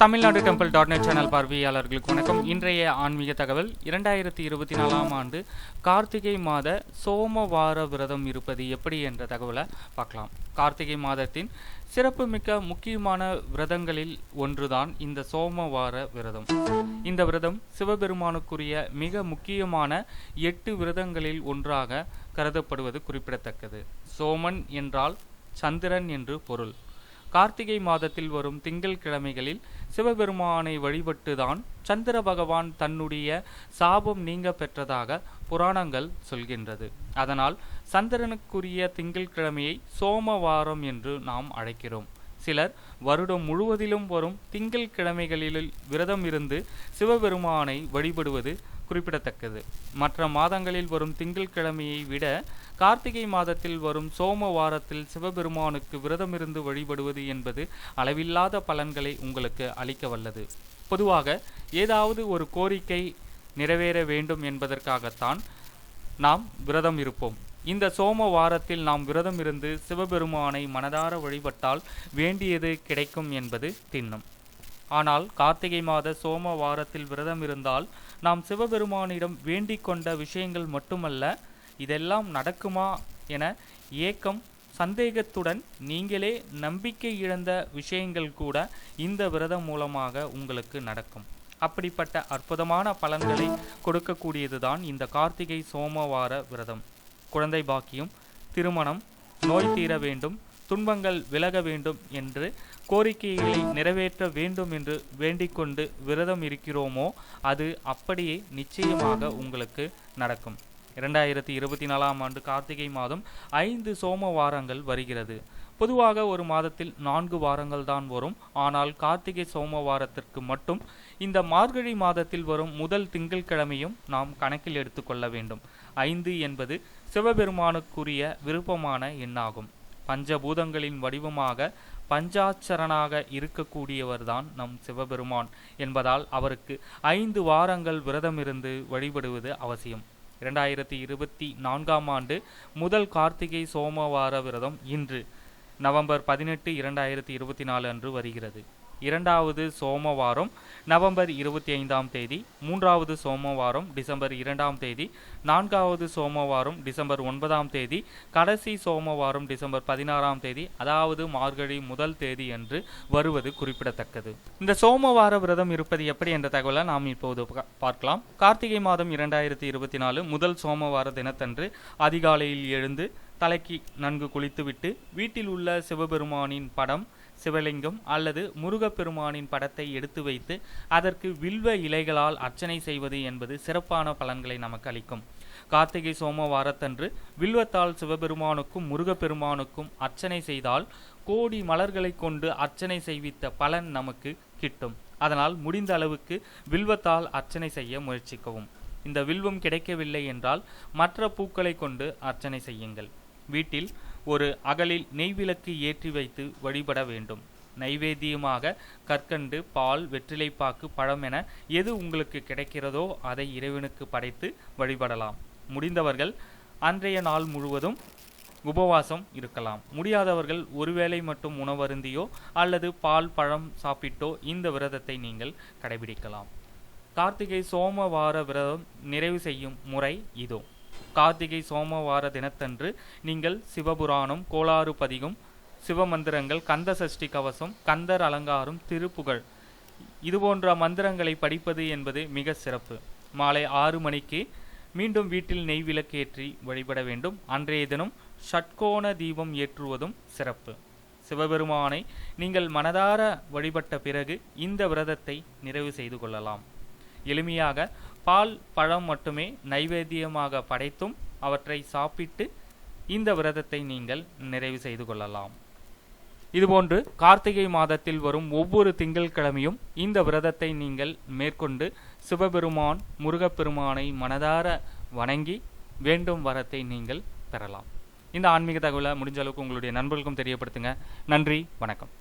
Tamilnadu temple dot net channel பார்வையாளர்களுக்கு வணக்கம். இன்றைய ஆன்மீக தகவல் இரண்டாயிரத்தி இருபத்தி நாலாம் ஆண்டு கார்த்திகை மாத சோமவார விரதம் இருப்பது எப்படி என்ற தகவலை பார்க்கலாம். கார்த்திகை மாதத்தின் சிறப்புமிக்க முக்கியமான விரதங்களில் ஒன்றுதான் இந்த சோமவார விரதம். இந்த விரதம் சிவபெருமானுக்குரிய மிக முக்கியமான எட்டு விரதங்களில் ஒன்றாக கருதப்படுவது குறிப்பிடத்தக்கது. சோமன் என்றால் சந்திரன் என்று பொருள். கார்த்திகை மாதத்தில் வரும் திங்கள் கிழமைகளில் சிவபெருமானை வழிபட்டுதான் சந்திர பகவான் தன்னுடைய சாபம் நீங்க பெற்றதாக புராணங்கள் சொல்கின்றது. அதனால் சந்திரனுக்குரிய திங்கள் கிழமையை சோமவாரம் என்று நாம் அழைக்கிறோம். சிலர் வருடம் முழுவதிலும் வரும் திங்கள் கிழமைகளில் விரதம் இருந்து சிவபெருமானை வழிபடுவது குறிப்பிடத்தக்கது. மற்ற மாதங்களில் வரும் திங்கட்கிழமையை விட கார்த்திகை மாதத்தில் வரும் சோமவாரத்தில் சிவபெருமானுக்கு விரதமிருந்து வழிபடுவது என்பது அளவில்லாத பலன்களை உங்களுக்கு அளிக்க வல்லது. பொதுவாக ஏதாவது ஒரு கோரிக்கை நிறைவேற வேண்டும் என்பதற்காகத்தான் நாம் விரதம் இருப்போம். இந்த சோம வாரத்தில் நாம் விரதம் இருந்து சிவபெருமானை மனதார வழிபட்டால் வேண்டியது கிடைக்கும் என்பது திண்ணம். ஆனால் கார்த்திகை மாத சோம வாரத்தில் விரதம் இருந்தால் நாம் சிவபெருமானிடம் வேண்டிக் கொண்ட விஷயங்கள் மட்டுமல்ல இதெல்லாம் நடக்குமா என ஏக்கம் சந்தேகத்துடன் நீங்களே நம்பிக்கை இழந்த விஷயங்கள் கூட இந்த விரதம் மூலமாக உங்களுக்கு நடக்கும். அப்படிப்பட்ட அற்புதமான பலன்களை கொடுக்கக்கூடியதுதான் இந்த கார்த்திகை சோமவார விரதம். குழந்தை பாக்கியம் திருமணம் நோய் தீர வேண்டும் துன்பங்கள் விலக வேண்டும் என்று கோரிக்கைகளை நிறைவேற்ற வேண்டும் என்று வேண்டிக்கொண்டு விரதம் இருக்கிறோமோ அது அப்படியே நிச்சயமாக உங்களுக்கு நடக்கும். இரண்டாயிரத்தி இருபத்தி நாலாம் ஆண்டு கார்த்திகை மாதம் ஐந்து சோம வாரங்கள் வருகிறது. பொதுவாக ஒரு மாதத்தில் நான்கு வாரங்கள் தான் வரும். ஆனால் கார்த்திகை சோம வாரத்திற்கு மட்டும் இந்த மார்கழி மாதத்தில் வரும் முதல் திங்கட்கிழமையும் நாம் கணக்கில் எடுத்துக்கொள்ள வேண்டும். ஐந்து என்பது சிவபெருமானுக்குரிய விருப்பமான எண்ணாகும். பஞ்சபூதங்களின் வடிவமாக பஞ்சாட்சரனாக இருக்கக்கூடியவர்தான் நம் சிவபெருமான் என்பதால் அவருக்கு ஐந்து வாரங்கள் விரதமிருந்து வழிபடுவது அவசியம். இரண்டாயிரத்தி இருபத்தி நான்காம் ஆண்டு முதல் கார்த்திகை சோமவார விரதம் இன்று நவம்பர் பதினெட்டு இரண்டாயிரத்தி இருபத்தி நாலு அன்று வருகிறது. இரண்டாவது சோமவாரம் நவம்பர் இருபத்தி ஐந்தாம் தேதி மூன்றாவது சோமவாரம் டிசம்பர் இரண்டாம் தேதி நான்காவது சோமவாரம் டிசம்பர் ஒன்பதாம் தேதி கடைசி சோமவாரம் டிசம்பர் பதினாறாம் தேதி அதாவது மார்கழி முதல் தேதி என்று வருவது குறிப்பிடத்தக்கது. இந்த சோமவார விரதம் இருப்பது எப்படி என்ற தகவலை நாம் இப்போது பா- பார்க்கலாம். கார்த்திகை மாதம் இரண்டாயிரத்தி இருபத்தி நாலு முதல் சோமவார தினத்தன்று அதிகாலையில் எழுந்து தலைக்கு நன்கு குளித்துவிட்டு வீட்டில் உள்ள சிவபெருமானின் படம் சிவலிங்கம் அல்லது முருகப்பெருமானின் படத்தை எடுத்து வைத்து அதற்கு வில்வ இலைகளால் அர்ச்சனை செய்வது என்பது சிறப்பான பலன்களை நமக்கு அளிக்கும். கார்த்திகை சோமவாரத்தன்று வில்வத்தால் சிவபெருமானுக்கும் முருகப்பெருமானுக்கும் அர்ச்சனை செய்தால் கோடி மலர்களை கொண்டு அர்ச்சனை செய்வித்த பலன் நமக்கு கிட்டும். அதனால் முடிந்த அளவுக்கு வில்வத்தால் அர்ச்சனை செய்ய முயற்சிக்கவும். இந்த வில்வம் கிடைக்கவில்லை என்றால் மற்ற பூக்களை கொண்டு அர்ச்சனை செய்யுங்கள். வீட்டில் ஒரு அகலில் நெய்விளக்கு ஏற்றி வைத்து வழிபட வேண்டும். நைவேத்தியமாக கற்கண்டு பால் வெற்றிலைப்பாக்கு பழம் என எது உங்களுக்கு கிடைக்கிறதோ அதை இறைவனுக்கு படைத்து வழிபடலாம். முடிந்தவர்கள் அன்றைய நாள் முழுவதும் உபவாசம் இருக்கலாம். முடியாதவர்கள் ஒருவேளை மட்டும் உணவருந்தியோ அல்லது பால் பழம் சாப்பிட்டோ இந்த விரதத்தை நீங்கள் கடைபிடிக்கலாம். கார்த்திகை சோமவார விரதம் நிறைவு செய்யும் முறை இதோ. கார்த்திகை சோமவார தினத்தன்று நீங்கள் சிவபுராணம் கோளாறு பதிகம் சிவமந்திரங்கள் கந்த சஷ்டி கவசம் கந்தர் அலங்காரம் திருப்புகழ். இதுபோன்ற மந்திரங்களை படிப்பது என்பது மிக சிறப்பு. மாலை ஆறு மணிக்கு மீண்டும் வீட்டில் நெய் விளக்கேற்றி வழிபட வேண்டும். அன்றைய தினம் ஷட்கோண தீபம் ஏற்றுவதும் சிறப்பு. சிவபெருமானை நீங்கள் மனதார வழிபட்ட பிறகு இந்த விரதத்தை நிறைவு செய்து கொள்ளலாம். எளிமையாக பால் பழம் மட்டுமே நைவேத்தியமாக படைத்தும் அவற்றை சாப்பிட்டு இந்த விரதத்தை நீங்கள் நிறைவு செய்து கொள்ளலாம். இதுபோன்று கார்த்திகை மாதத்தில் வரும் ஒவ்வொரு திங்கட்கிழமையும் இந்த விரதத்தை நீங்கள் மேற்கொண்டு சிவபெருமான் முருகப்பெருமானை மனதார வணங்கி வேண்டும் வரத்தை நீங்கள் பெறலாம். இந்த ஆன்மீக தகவலை முடிஞ்ச அளவுக்கு உங்களுடைய நண்பர்களுக்கும் தெரியப்படுத்துங்க. நன்றி வணக்கம்.